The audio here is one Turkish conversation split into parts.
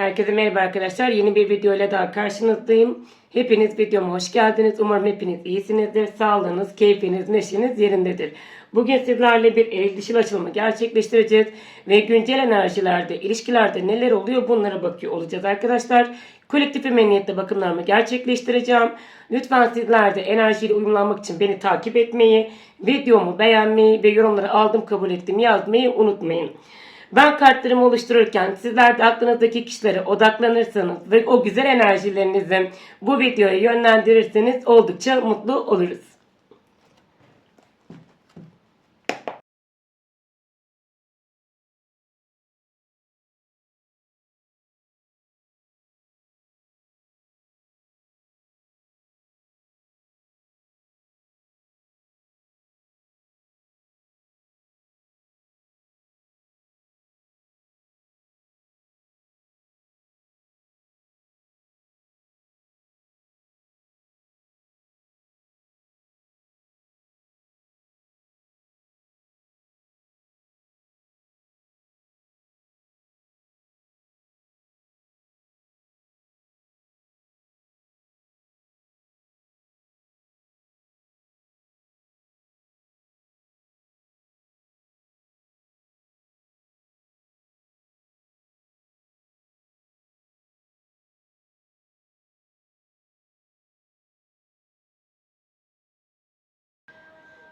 Herkese merhaba arkadaşlar. Yeni bir video ile daha karşınızdayım. Hepiniz videoma hoş geldiniz. Umarım hepiniz iyisinizdir. Sağlığınız, keyfiniz, neşeniz yerindedir. Bugün sizlerle bir eril dişil açılımı gerçekleştireceğiz. Ve güncel enerjilerde, ilişkilerde neler oluyor bunlara bakıyor olacağız arkadaşlar. Kolektif emeniyette bakımlarımı gerçekleştireceğim. Lütfen sizler de enerjiyle uyumlanmak için beni takip etmeyi, videomu beğenmeyi ve yorumları aldım kabul ettim yazmayı unutmayın. Ben kartlarımı oluştururken sizler de aklınızdaki kişilere odaklanırsanız ve o güzel enerjilerinizi bu videoya yönlendirirseniz oldukça mutlu oluruz.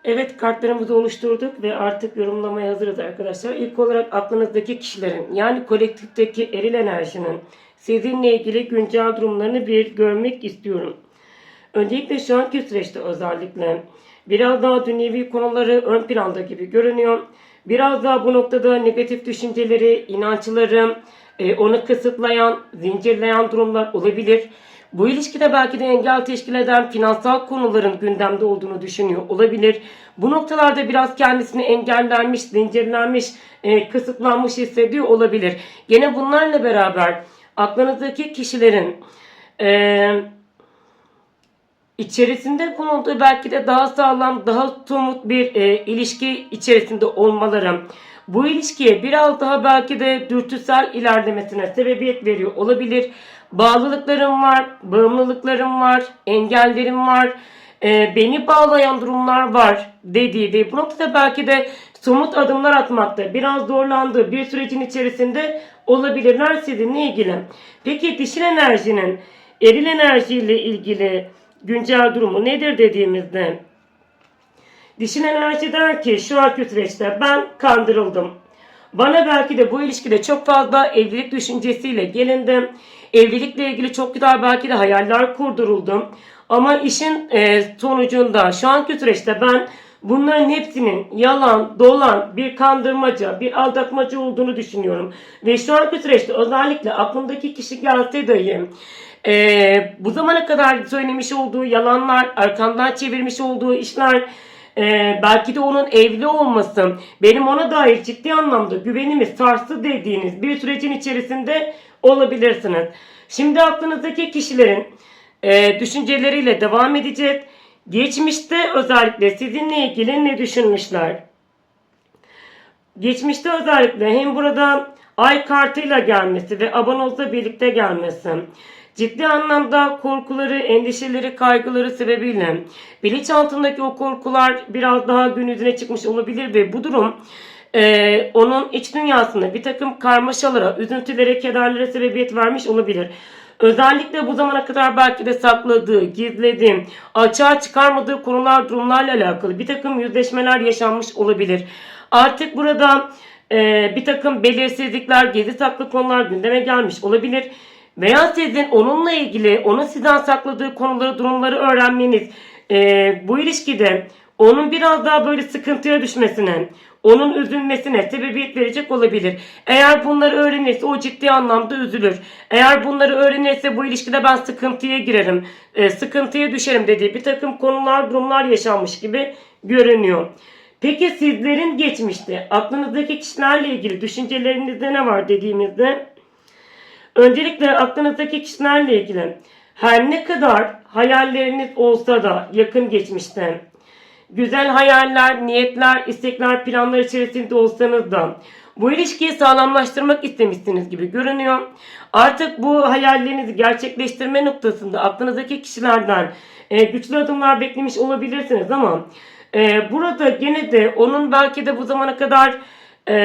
Evet kartlarımızı oluşturduk ve artık yorumlamaya hazırız arkadaşlar. İlk olarak aklınızdaki kişilerin yani kolektifteki eril enerjinin sizinle ilgili güncel durumlarını bir görmek istiyorum. Öncelikle şu anki süreçte özellikle biraz daha dünyevi konuları ön planda gibi görünüyor. Biraz daha bu noktada negatif düşünceleri, inançları, e, onu kısıtlayan, zincirleyen durumlar olabilir. Bu ilişkide belki de engel teşkil eden finansal konuların gündemde olduğunu düşünüyor olabilir. Bu noktalarda biraz kendisini engellenmiş, zincirlenmiş, e, kısıtlanmış hissediyor olabilir. Gene bunlarla beraber aklınızdaki kişilerin e, içerisinde bulunduğu belki de daha sağlam, daha somut bir e, ilişki içerisinde olmaları bu ilişkiye biraz daha belki de dürtüsel ilerlemesine sebebiyet veriyor olabilir. Bağlılıklarım var, bağımlılıklarım var, engellerim var, e, beni bağlayan durumlar var dediği ve bu noktada belki de somut adımlar atmakta biraz zorlandığı bir sürecin içerisinde olabilirler sizinle ilgili. Peki dişil enerjinin eril enerjiyle ilgili güncel durumu nedir dediğimizde dişil enerji der ki şu anki süreçte ben kandırıldım. Bana belki de bu ilişkide çok fazla evlilik düşüncesiyle gelindi. Evlilikle ilgili çok güzel belki de hayaller kurduruldu. Ama işin e, sonucunda şu anki süreçte ben bunların hepsinin yalan, dolan, bir kandırmaca, bir aldatmaca olduğunu düşünüyorum. Ve şu anki süreçte özellikle aklımdaki kişi gelse dahi e, bu zamana kadar söylemiş olduğu yalanlar, arkamdan çevirmiş olduğu işler, ee, belki de onun evli olması benim ona dair ciddi anlamda güvenimi sarstı dediğiniz bir sürecin içerisinde olabilirsiniz. Şimdi aklınızdaki kişilerin e, düşünceleriyle devam edecek. Geçmişte özellikle sizinle ilgili ne düşünmüşler? Geçmişte özellikle hem burada ay kartıyla gelmesi ve abanozla birlikte gelmesi ciddi anlamda korkuları, endişeleri, kaygıları sebebiyle bilinçaltındaki o korkular biraz daha gün yüzüne çıkmış olabilir ve bu durum e, onun iç dünyasında bir takım karmaşalara, üzüntülere, kederlere sebebiyet vermiş olabilir. Özellikle bu zamana kadar belki de sakladığı, gizlediği, açığa çıkarmadığı konular, durumlarla alakalı bir takım yüzleşmeler yaşanmış olabilir. Artık burada e, bir takım belirsizlikler, gezi saklı konular gündeme gelmiş olabilir. Veya sizin onunla ilgili, onun sizden sakladığı konuları, durumları öğrenmeniz e, bu ilişkide onun biraz daha böyle sıkıntıya düşmesine, onun üzülmesine sebebiyet verecek olabilir. Eğer bunları öğrenirse o ciddi anlamda üzülür. Eğer bunları öğrenirse bu ilişkide ben sıkıntıya girerim, e, sıkıntıya düşerim dediği bir takım konular, durumlar yaşanmış gibi görünüyor. Peki sizlerin geçmişte aklınızdaki kişilerle ilgili düşüncelerinizde ne var dediğimizde öncelikle aklınızdaki kişilerle ilgili her ne kadar hayalleriniz olsa da yakın geçmişte güzel hayaller, niyetler, istekler, planlar içerisinde olsanız da Bu ilişkiyi sağlamlaştırmak istemişsiniz gibi görünüyor. Artık bu hayallerinizi gerçekleştirme noktasında aklınızdaki kişilerden e, güçlü adımlar beklemiş olabilirsiniz ama e, burada gene de onun belki de bu zamana kadar e,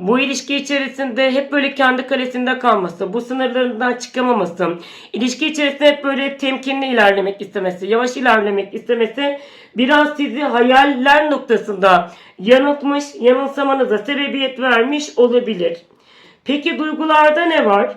bu ilişki içerisinde hep böyle kendi kalesinde kalması, bu sınırlarından çıkamaması, ilişki içerisinde hep böyle temkinli ilerlemek istemesi, yavaş ilerlemek istemesi biraz sizi hayaller noktasında yanıltmış, yanılsamanıza sebebiyet vermiş olabilir. Peki duygularda ne var?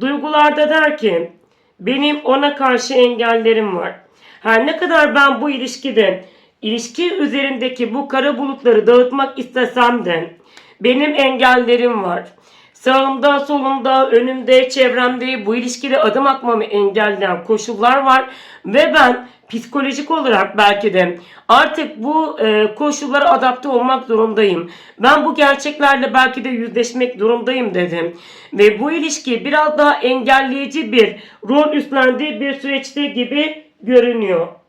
Duygularda der ki benim ona karşı engellerim var. Her ne kadar ben bu ilişkide ilişki üzerindeki bu kara bulutları dağıtmak istesem de benim engellerim var. Sağımda, solumda, önümde, çevremde bu ilişkide adım atmamı engelleyen koşullar var ve ben psikolojik olarak belki de artık bu e, koşullara adapte olmak zorundayım. Ben bu gerçeklerle belki de yüzleşmek durumdayım dedim. Ve bu ilişki biraz daha engelleyici bir rol üstlendiği bir süreçte gibi görünüyor.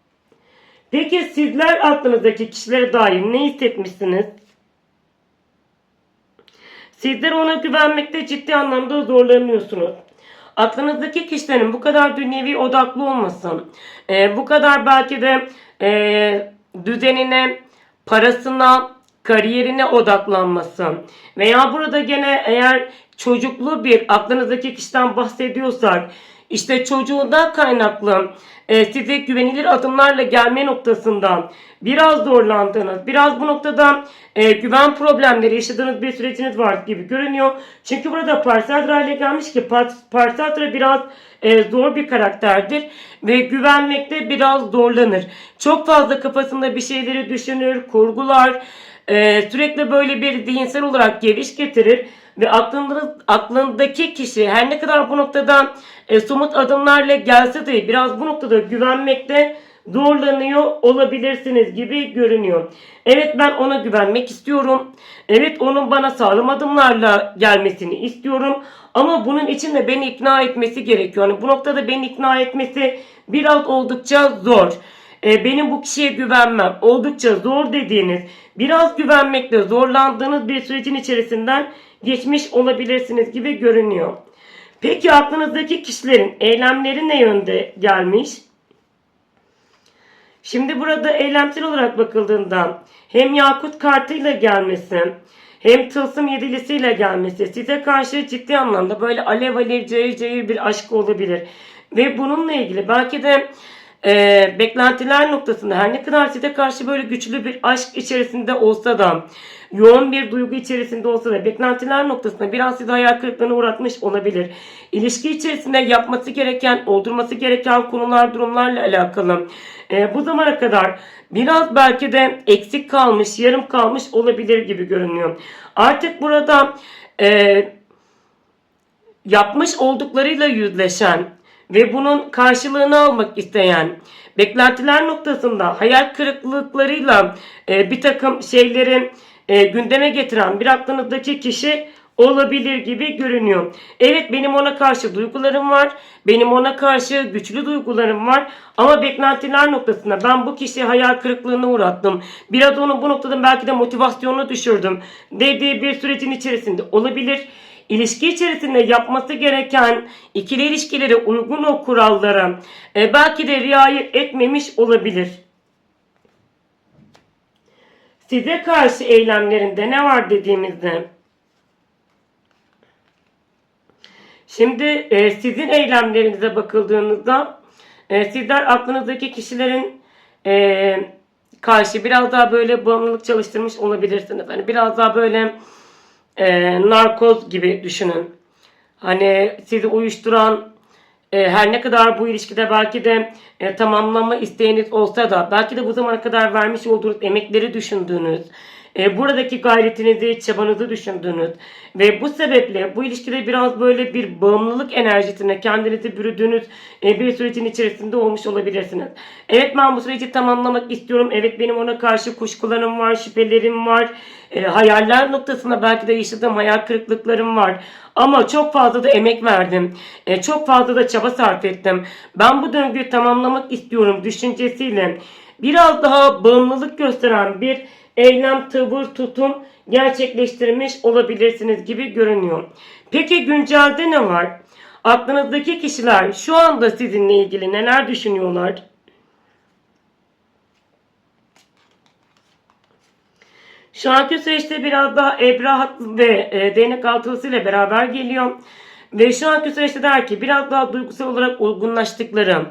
Peki sizler aklınızdaki kişilere dair ne hissetmişsiniz? Sizler ona güvenmekte ciddi anlamda zorlanıyorsunuz. Aklınızdaki kişilerin bu kadar dünyevi odaklı olması, e, bu kadar belki de e, düzenine, parasına, kariyerine odaklanması veya burada gene eğer çocuklu bir aklınızdaki kişiden bahsediyorsak işte çocuğundan kaynaklı e, size güvenilir adımlarla gelme noktasından biraz zorlandığınız, biraz bu noktada e, güven problemleri yaşadığınız bir süreciniz var gibi görünüyor. Çünkü burada Parsadra ile gelmiş ki Parsadra biraz e, zor bir karakterdir ve güvenmekte biraz zorlanır. Çok fazla kafasında bir şeyleri düşünür, kurgular, e, sürekli böyle bir zihinsel olarak geviş getirir ve aklında, aklındaki kişi her ne kadar bu noktada e, somut adımlarla gelse de biraz bu noktada güvenmekte zorlanıyor olabilirsiniz gibi görünüyor. Evet ben ona güvenmek istiyorum. Evet onun bana sağlam adımlarla gelmesini istiyorum. Ama bunun için de beni ikna etmesi gerekiyor. Yani bu noktada beni ikna etmesi biraz oldukça zor. Ee, benim bu kişiye güvenmem oldukça zor dediğiniz, biraz güvenmekte zorlandığınız bir sürecin içerisinden geçmiş olabilirsiniz gibi görünüyor. Peki aklınızdaki kişilerin eylemleri ne yönde gelmiş? Şimdi burada eylemsel olarak bakıldığında hem Yakut kartıyla gelmesi hem Tılsım yedilisiyle gelmesi size karşı ciddi anlamda böyle alev alev cayır cayır bir aşk olabilir. Ve bununla ilgili belki de e, beklentiler noktasında her ne kadar size karşı böyle güçlü bir aşk içerisinde olsa da yoğun bir duygu içerisinde olsa da beklentiler noktasında biraz sizi hayal kırıklığına uğratmış olabilir. İlişki içerisinde yapması gereken, oldurması gereken konular, durumlarla alakalı e, bu zamana kadar biraz belki de eksik kalmış, yarım kalmış olabilir gibi görünüyor. Artık burada e, yapmış olduklarıyla yüzleşen, ve bunun karşılığını almak isteyen, beklentiler noktasında hayal kırıklıklarıyla e, bir takım şeyleri e, gündeme getiren bir aklınızdaki kişi olabilir gibi görünüyor. Evet benim ona karşı duygularım var. Benim ona karşı güçlü duygularım var. Ama beklentiler noktasında ben bu kişiyi hayal kırıklığına uğrattım. Biraz onun bu noktada belki de motivasyonunu düşürdüm. Dediği bir sürecin içerisinde olabilir ilişki içerisinde yapması gereken ikili ilişkilere uygun o kurallara e, belki de riayet etmemiş olabilir. Size karşı eylemlerinde ne var dediğimizde Şimdi e, sizin eylemlerinize bakıldığınızda e, sizler aklınızdaki kişilerin e, karşı biraz daha böyle bağımlılık çalıştırmış olabilirsiniz. Hani biraz daha böyle e, narkoz gibi düşünün. Hani sizi uyuşturan e, her ne kadar bu ilişkide belki de e, tamamlama isteğiniz olsa da belki de bu zamana kadar vermiş olduğunuz emekleri düşündüğünüz, e, buradaki gayretinizi, çabanızı düşündüğünüz ve bu sebeple bu ilişkide biraz böyle bir bağımlılık enerjisine kendinizi bürüdüğünüz e, bir sürecin içerisinde olmuş olabilirsiniz. Evet ben bu süreci tamamlamak istiyorum. Evet benim ona karşı kuşkularım var, şüphelerim var. E, hayaller noktasında belki de yaşadığım hayal kırıklıklarım var. Ama çok fazla da emek verdim. E, çok fazla da çaba sarf ettim. Ben bu döngüyü tamamlamak istiyorum düşüncesiyle biraz daha bağımlılık gösteren bir eylem, tavır, tutum gerçekleştirmiş olabilirsiniz gibi görünüyor. Peki güncelde ne var? Aklınızdaki kişiler şu anda sizinle ilgili neler düşünüyorlar? Şu anki süreçte biraz daha Ebra ve e, değnek altılısı ile beraber geliyor. Ve şu anki süreçte der ki biraz daha duygusal olarak olgunlaştıkları,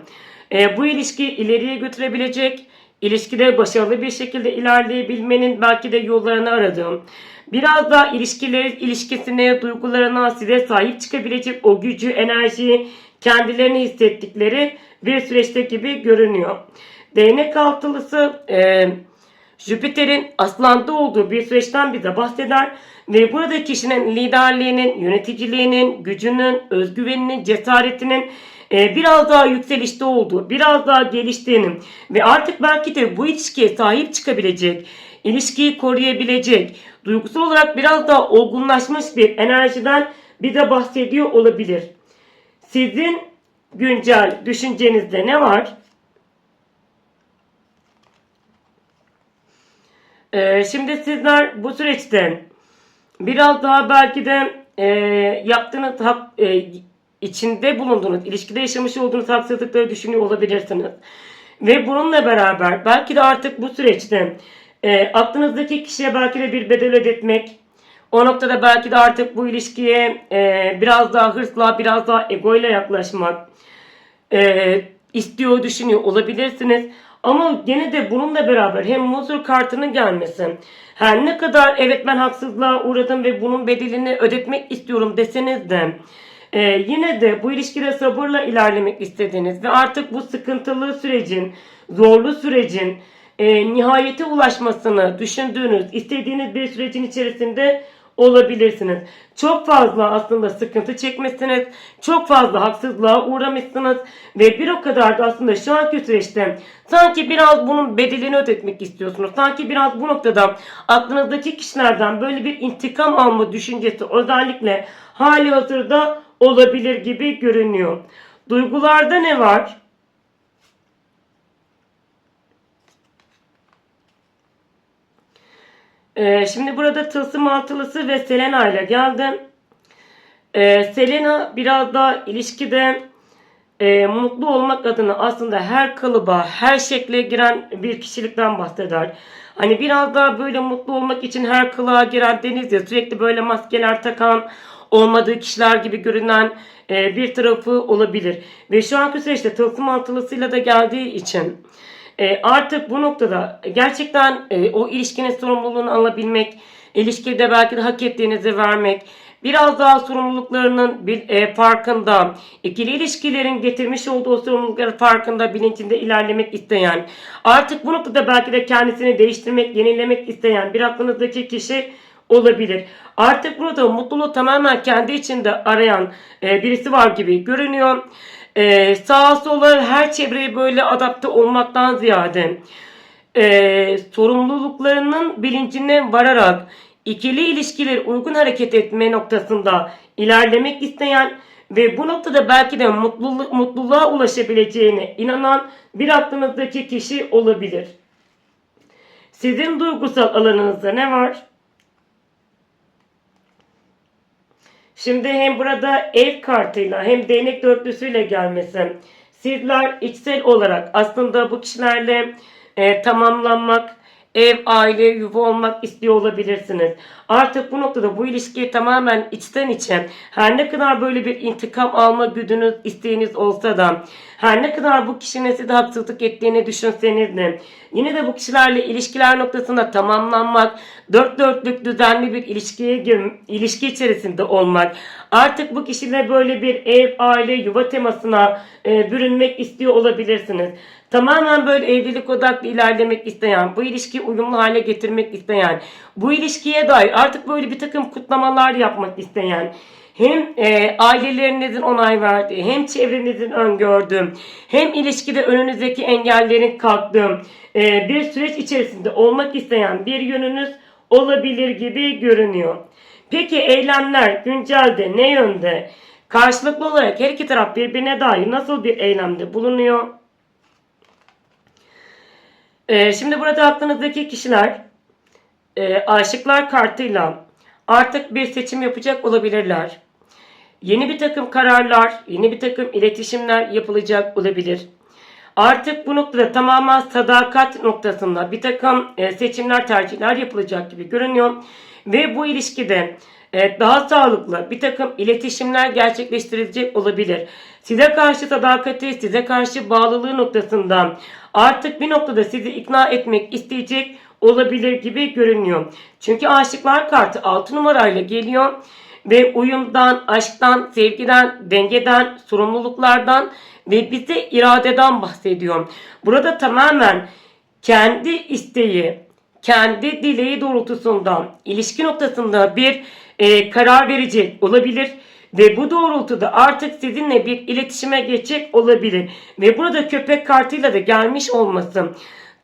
e, bu ilişki ileriye götürebilecek, ilişkide başarılı bir şekilde ilerleyebilmenin belki de yollarını aradığım, biraz daha ilişkileri, ilişkisine, duygularına size sahip çıkabilecek o gücü, enerjiyi kendilerini hissettikleri bir süreçte gibi görünüyor. Değnek altılısı e, Jüpiter'in aslanda olduğu bir süreçten bize bahseder ve burada kişinin liderliğinin, yöneticiliğinin, gücünün, özgüveninin, cesaretinin e, biraz daha yükselişte olduğu, biraz daha geliştiğini ve artık belki de bu ilişkiye sahip çıkabilecek, ilişkiyi koruyabilecek, duygusal olarak biraz daha olgunlaşmış bir enerjiden bize bahsediyor olabilir. Sizin güncel düşüncenizde ne var? Ee, şimdi sizler bu süreçte biraz daha belki de e, yaptığınız hak, e, içinde bulunduğunuz, ilişkide yaşamış olduğunuz haksızlıkları düşünüyor olabilirsiniz. Ve bununla beraber belki de artık bu süreçte e, aklınızdaki kişiye belki de bir bedel ödetmek, o noktada belki de artık bu ilişkiye e, biraz daha hırsla, biraz daha egoyla yaklaşmak e, istiyor, düşünüyor olabilirsiniz. Ama gene de bununla beraber hem muzur kartının gelmesi, her ne kadar evet ben haksızlığa uğradım ve bunun bedelini ödetmek istiyorum deseniz de e, yine de bu ilişkide sabırla ilerlemek istediğiniz ve artık bu sıkıntılı sürecin, zorlu sürecin e, nihayete ulaşmasını düşündüğünüz, istediğiniz bir sürecin içerisinde olabilirsiniz. Çok fazla aslında sıkıntı çekmişsiniz. Çok fazla haksızlığa uğramışsınız. Ve bir o kadar da aslında şu anki süreçte sanki biraz bunun bedelini ödetmek istiyorsunuz. Sanki biraz bu noktada aklınızdaki kişilerden böyle bir intikam alma düşüncesi özellikle hali hazırda olabilir gibi görünüyor. Duygularda ne var? Ee, şimdi burada tılsım altılısı ve Selena ile geldim. Ee, Selena biraz daha ilişkide e, mutlu olmak adına aslında her kalıba, her şekle giren bir kişilikten bahseder. Hani biraz daha böyle mutlu olmak için her kılığa giren deniz ya sürekli böyle maskeler takan, olmadığı kişiler gibi görünen e, bir tarafı olabilir. Ve şu anki süreçte tılsım altılısıyla da geldiği için e, artık bu noktada gerçekten e, o ilişkinin sorumluluğunu alabilmek, ilişkide belki de hak ettiğinizi vermek, biraz daha sorumluluklarının bir e, farkında, ikili ilişkilerin getirmiş olduğu sorumlulukların farkında, bilincinde ilerlemek isteyen, artık bu noktada belki de kendisini değiştirmek, yenilemek isteyen bir aklınızdaki kişi olabilir. Artık burada mutluluğu tamamen kendi içinde arayan e, birisi var gibi görünüyor e, sağa sola her çevreye böyle adapte olmaktan ziyade e, sorumluluklarının bilincine vararak ikili ilişkileri uygun hareket etme noktasında ilerlemek isteyen ve bu noktada belki de mutluluk, mutluluğa ulaşabileceğine inanan bir aklınızdaki kişi olabilir. Sizin duygusal alanınızda ne var? Şimdi hem burada ev kartıyla hem değnek dörtlüsüyle gelmesi. Sizler içsel olarak aslında bu kişilerle e, tamamlanmak, ev, aile, yuva olmak istiyor olabilirsiniz. Artık bu noktada bu ilişkiyi tamamen içten içe her ne kadar böyle bir intikam alma güdünüz, isteğiniz olsa da her ne kadar bu kişinin size haksızlık ettiğini düşünseniz de yine de bu kişilerle ilişkiler noktasında tamamlanmak, dört dörtlük düzenli bir ilişkiye gir, ilişki içerisinde olmak, artık bu kişiyle böyle bir ev, aile, yuva temasına e, bürünmek istiyor olabilirsiniz. Tamamen böyle evlilik odaklı ilerlemek isteyen, bu ilişkiyi uyumlu hale getirmek isteyen, bu ilişkiye dair artık böyle bir takım kutlamalar yapmak isteyen, hem e, ailelerinizin onay verdiği, hem çevrenizin öngördüğü, hem ilişkide önünüzdeki engellerin kalktığı e, bir süreç içerisinde olmak isteyen bir yönünüz olabilir gibi görünüyor. Peki eylemler güncelde ne yönde? Karşılıklı olarak her iki taraf birbirine dair nasıl bir eylemde bulunuyor? Ee, şimdi burada aklınızdaki kişiler e, aşıklar kartıyla artık bir seçim yapacak olabilirler. Yeni bir takım kararlar, yeni bir takım iletişimler yapılacak olabilir. Artık bu noktada tamamen sadakat noktasında bir takım e, seçimler, tercihler yapılacak gibi görünüyor. Ve bu ilişkide e, daha sağlıklı bir takım iletişimler gerçekleştirilecek olabilir. Size karşı sadakati, size karşı bağlılığı noktasında artık bir noktada sizi ikna etmek isteyecek olabilir gibi görünüyor. Çünkü aşıklar kartı 6 numarayla geliyor ve uyumdan, aşktan, sevgiden, dengeden, sorumluluklardan ve bize iradeden bahsediyor. Burada tamamen kendi isteği, kendi dileği doğrultusunda ilişki noktasında bir e, karar verecek olabilir ve bu doğrultuda artık sizinle bir iletişime geçecek olabilir. Ve burada köpek kartıyla da gelmiş olması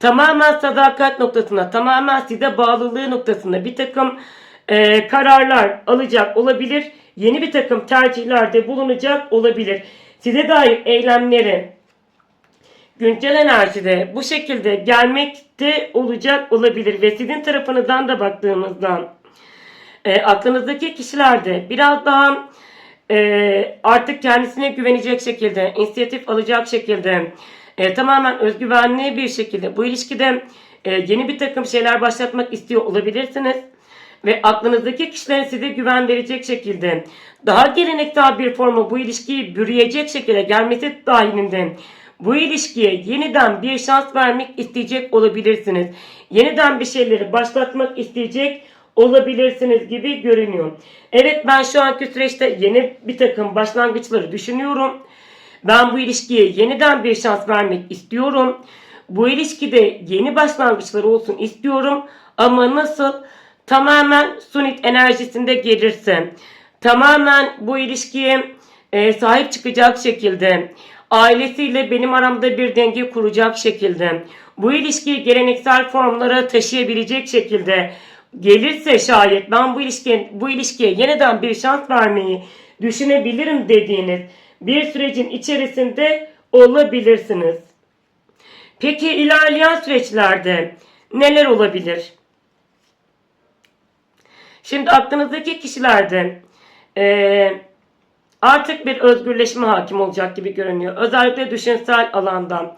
tamamen sadakat noktasında tamamen size bağlılığı noktasında bir takım e, kararlar alacak olabilir. Yeni bir takım tercihlerde bulunacak olabilir. Size dair eylemleri güncel enerjide bu şekilde gelmekte olacak olabilir. Ve sizin tarafınızdan da baktığımızda e, aklınızdaki kişilerde biraz daha e, artık kendisine güvenecek şekilde, inisiyatif alacak şekilde, e, tamamen özgüvenli bir şekilde bu ilişkide e, yeni bir takım şeyler başlatmak istiyor olabilirsiniz. Ve aklınızdaki kişilerin size güven verecek şekilde daha geleneksel bir forma bu ilişkiyi bürüyecek şekilde gelmesi dahilinde bu ilişkiye yeniden bir şans vermek isteyecek olabilirsiniz. Yeniden bir şeyleri başlatmak isteyecek olabilirsiniz gibi görünüyor. Evet ben şu anki süreçte yeni bir takım başlangıçları düşünüyorum. Ben bu ilişkiye yeniden bir şans vermek istiyorum. Bu ilişkide yeni başlangıçlar olsun istiyorum. Ama nasıl? Tamamen sunit enerjisinde gelirse, tamamen bu ilişkiye e, sahip çıkacak şekilde, ailesiyle benim aramda bir denge kuracak şekilde, bu ilişkiyi geleneksel formlara taşıyabilecek şekilde gelirse şayet ben bu ilişkiye, bu ilişkiye yeniden bir şans vermeyi düşünebilirim dediğiniz bir sürecin içerisinde olabilirsiniz. Peki ilerleyen süreçlerde neler olabilir? Şimdi aklınızdaki kişilerde e, artık bir özgürleşme hakim olacak gibi görünüyor. Özellikle düşünsel alanda.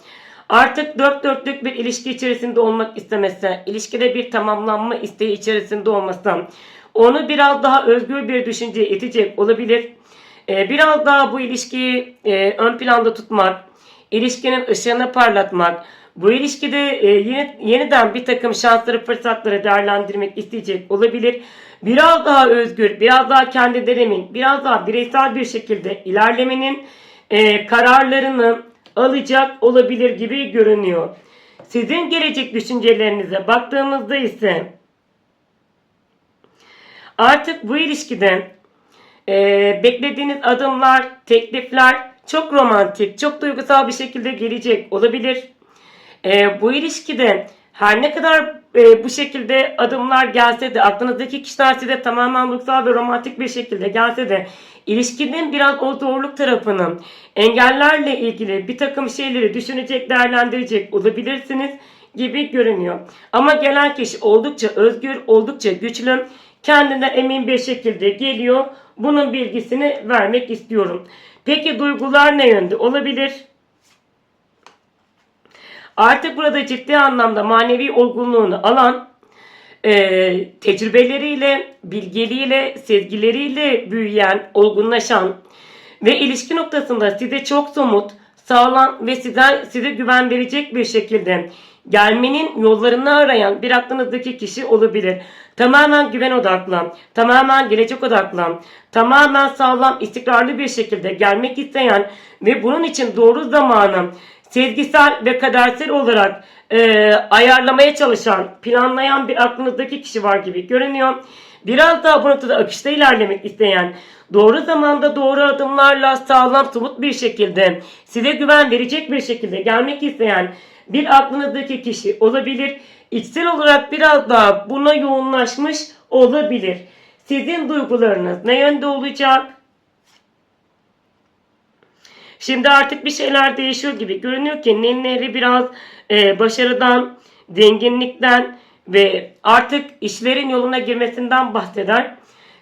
Artık dört dörtlük bir ilişki içerisinde olmak istemesi, ilişkide bir tamamlanma isteği içerisinde olması, onu biraz daha özgür bir düşünceye itecek olabilir. Ee, biraz daha bu ilişkiyi e, ön planda tutmak, ilişkinin ışığını parlatmak, bu ilişkide e, yeni, yeniden bir takım şansları, fırsatları değerlendirmek isteyecek olabilir. Biraz daha özgür, biraz daha kendilerimin, biraz daha bireysel bir şekilde ilerlemenin e, kararlarını alacak olabilir gibi görünüyor. Sizin gelecek düşüncelerinize baktığımızda ise artık bu ilişkide e, beklediğiniz adımlar, teklifler çok romantik, çok duygusal bir şekilde gelecek olabilir. E, bu ilişkide her ne kadar e, bu şekilde adımlar gelse de aklınızdaki kişiler size tamamen duygusal ve romantik bir şekilde gelse de ilişkinin biraz o zorluk tarafının engellerle ilgili bir takım şeyleri düşünecek, değerlendirecek olabilirsiniz gibi görünüyor. Ama gelen kişi oldukça özgür, oldukça güçlü, kendinden emin bir şekilde geliyor. Bunun bilgisini vermek istiyorum. Peki duygular ne yönde olabilir? Artık burada ciddi anlamda manevi olgunluğunu alan, e, tecrübeleriyle, bilgeliğiyle, sezgileriyle büyüyen, olgunlaşan ve ilişki noktasında size çok somut, sağlam ve size, size güven verecek bir şekilde gelmenin yollarını arayan bir aklınızdaki kişi olabilir. Tamamen güven odaklı, tamamen gelecek odaklı, tamamen sağlam, istikrarlı bir şekilde gelmek isteyen ve bunun için doğru zamanı sezgisel ve kadersel olarak e, ayarlamaya çalışan, planlayan bir aklınızdaki kişi var gibi görünüyor. Biraz daha bu noktada akışta ilerlemek isteyen, doğru zamanda doğru adımlarla sağlam somut bir şekilde size güven verecek bir şekilde gelmek isteyen bir aklınızdaki kişi olabilir. İçsel olarak biraz daha buna yoğunlaşmış olabilir. Sizin duygularınız ne yönde olacak? Şimdi artık bir şeyler değişiyor gibi görünüyor ki nenleri biraz e, başarıdan, zenginlikten ve artık işlerin yoluna girmesinden bahseder.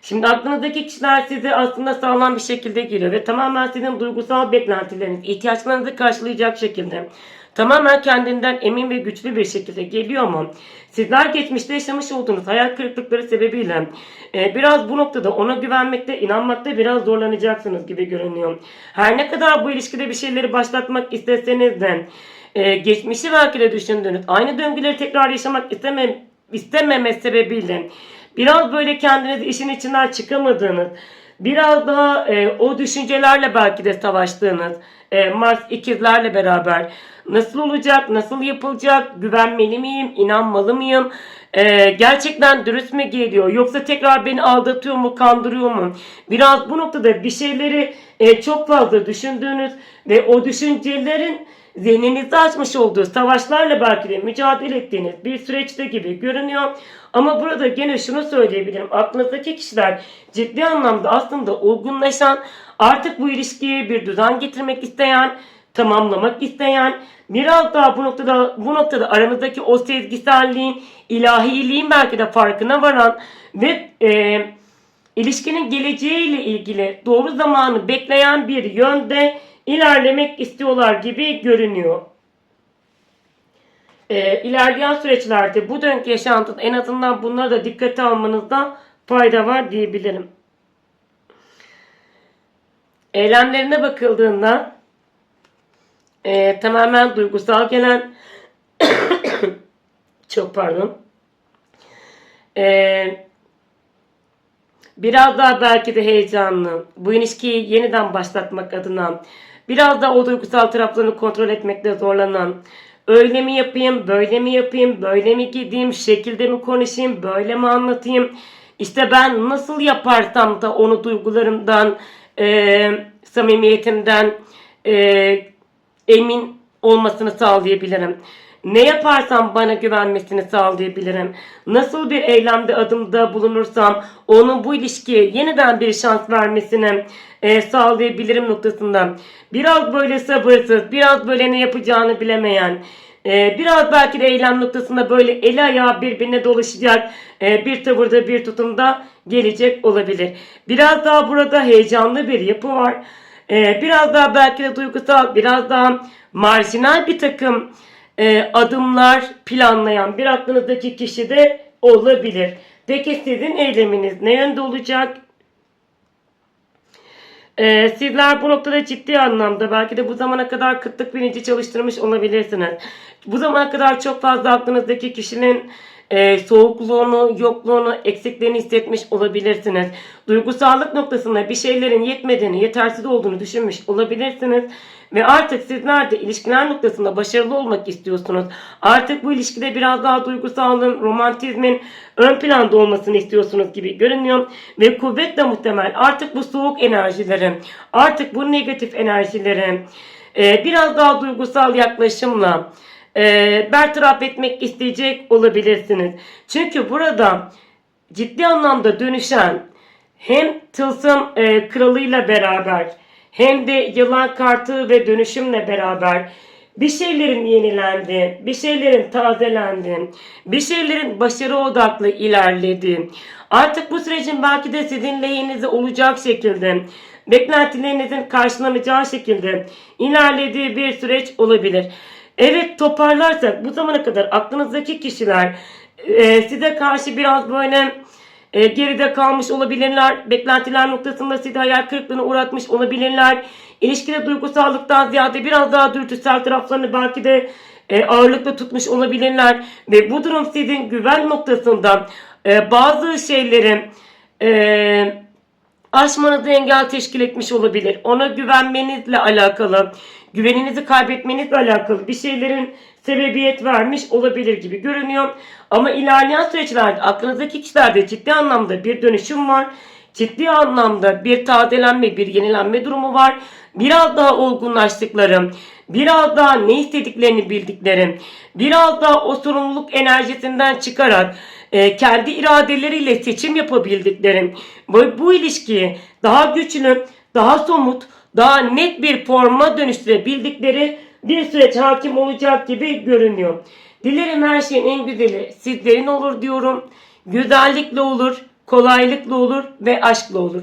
Şimdi aklınızdaki kişiler size aslında sağlam bir şekilde geliyor ve tamamen sizin duygusal beklentileriniz, ihtiyaçlarınızı karşılayacak şekilde tamamen kendinden emin ve güçlü bir şekilde geliyor mu? Sizler geçmişte yaşamış olduğunuz hayal kırıklıkları sebebiyle e, biraz bu noktada ona güvenmekte, inanmakta biraz zorlanacaksınız gibi görünüyor. Her ne kadar bu ilişkide bir şeyleri başlatmak isteseniz de e, geçmişi belki de düşündüğünüz, aynı döngüleri tekrar yaşamak isteme, istememe sebebiyle biraz böyle kendinizi işin içinden çıkamadığınız, biraz daha e, o düşüncelerle belki de savaştığınız, e, Mars ikizlerle beraber nasıl olacak, nasıl yapılacak, güvenmeli miyim, inanmalı mıyım, e, gerçekten dürüst mü geliyor, yoksa tekrar beni aldatıyor mu, kandırıyor mu? Biraz bu noktada bir şeyleri e, çok fazla düşündüğünüz ve o düşüncelerin zihninizde açmış olduğu savaşlarla belki de mücadele ettiğiniz bir süreçte gibi görünüyor. Ama burada gene şunu söyleyebilirim. Aklınızdaki kişiler ciddi anlamda aslında olgunlaşan, artık bu ilişkiye bir düzen getirmek isteyen, tamamlamak isteyen, biraz daha bu noktada bu noktada aranızdaki o sezgiselliğin, ilahiliğin belki de farkına varan ve e, ilişkinin geleceğiyle ilgili doğru zamanı bekleyen bir yönde ilerlemek istiyorlar gibi görünüyor. Ee, ilerleyen süreçlerde bu döngü yaşantının en azından bunları da dikkate almanızda fayda var diyebilirim. Eylemlerine bakıldığında e, tamamen duygusal gelen çok pardon e, biraz daha belki de heyecanlı bu ilişkiyi yeniden başlatmak adına biraz da o duygusal taraflarını kontrol etmekte zorlanan öyle mi yapayım böyle mi yapayım böyle mi gideyim şekilde mi konuşayım böyle mi anlatayım işte ben nasıl yaparsam da onu duygularımdan e, samimiyetimden e, emin olmasını sağlayabilirim. Ne yaparsam bana güvenmesini sağlayabilirim. Nasıl bir eylemde adımda bulunursam onun bu ilişkiye yeniden bir şans vermesini e, sağlayabilirim noktasında. Biraz böyle sabırsız, biraz böyle ne yapacağını bilemeyen, e, biraz belki de eylem noktasında böyle eli ayağı birbirine dolaşacak e, bir tavırda bir tutumda gelecek olabilir. Biraz daha burada heyecanlı bir yapı var. E, biraz daha belki de duygusal, biraz daha marjinal bir takım e, adımlar planlayan bir aklınızdaki kişi de olabilir. Peki sizin eyleminiz ne yönde olacak? Ee, sizler bu noktada ciddi anlamda belki de bu zamana kadar kıtlık bilinci çalıştırmış olabilirsiniz. Bu zamana kadar çok fazla aklınızdaki kişinin e, soğukluğunu, yokluğunu, eksikliğini hissetmiş olabilirsiniz. Duygusallık noktasında bir şeylerin yetmediğini, yetersiz olduğunu düşünmüş olabilirsiniz. Ve artık sizler de ilişkiler noktasında başarılı olmak istiyorsunuz. Artık bu ilişkide biraz daha duygusallığın, romantizmin ön planda olmasını istiyorsunuz gibi görünüyor. Ve kuvvetle muhtemel artık bu soğuk enerjilerin, artık bu negatif enerjilerin e, biraz daha duygusal yaklaşımla e, bertaraf etmek isteyecek olabilirsiniz. Çünkü burada ciddi anlamda dönüşen hem tılsım e, kralıyla beraber hem de yılan kartı ve dönüşümle beraber bir şeylerin yenilendi, bir şeylerin tazelendi, bir şeylerin başarı odaklı ilerledi. Artık bu sürecin belki de sizin lehinize olacak şekilde, beklentilerinizin karşılanacağı şekilde ilerlediği bir süreç olabilir. Evet toparlarsak bu zamana kadar aklınızdaki kişiler e, size karşı biraz böyle e, geride kalmış olabilirler. Beklentiler noktasında sizi hayal kırıklığına uğratmış olabilirler. İlişkide duygusallıktan ziyade biraz daha dürtüsel taraflarını belki de e, ağırlıklı tutmuş olabilirler. Ve bu durum sizin güven noktasında e, bazı şeyleri e, aşmanıza engel teşkil etmiş olabilir. Ona güvenmenizle alakalı, güveninizi kaybetmenizle alakalı bir şeylerin sebebiyet vermiş olabilir gibi görünüyor. Ama ilerleyen süreçlerde aklınızdaki kişilerde ciddi anlamda bir dönüşüm var. Ciddi anlamda bir tazelenme, bir yenilenme durumu var. Biraz daha olgunlaştıkları, biraz daha ne istediklerini bildikleri, biraz daha o sorumluluk enerjisinden çıkarak e, kendi iradeleriyle seçim yapabildikleri ve bu ilişkiyi daha güçlü, daha somut, daha net bir forma dönüştürebildikleri bir süreç hakim olacak gibi görünüyor. Dilerim her şeyin en güzeli sizlerin olur diyorum. Güzellikle olur, kolaylıkla olur ve aşkla olur.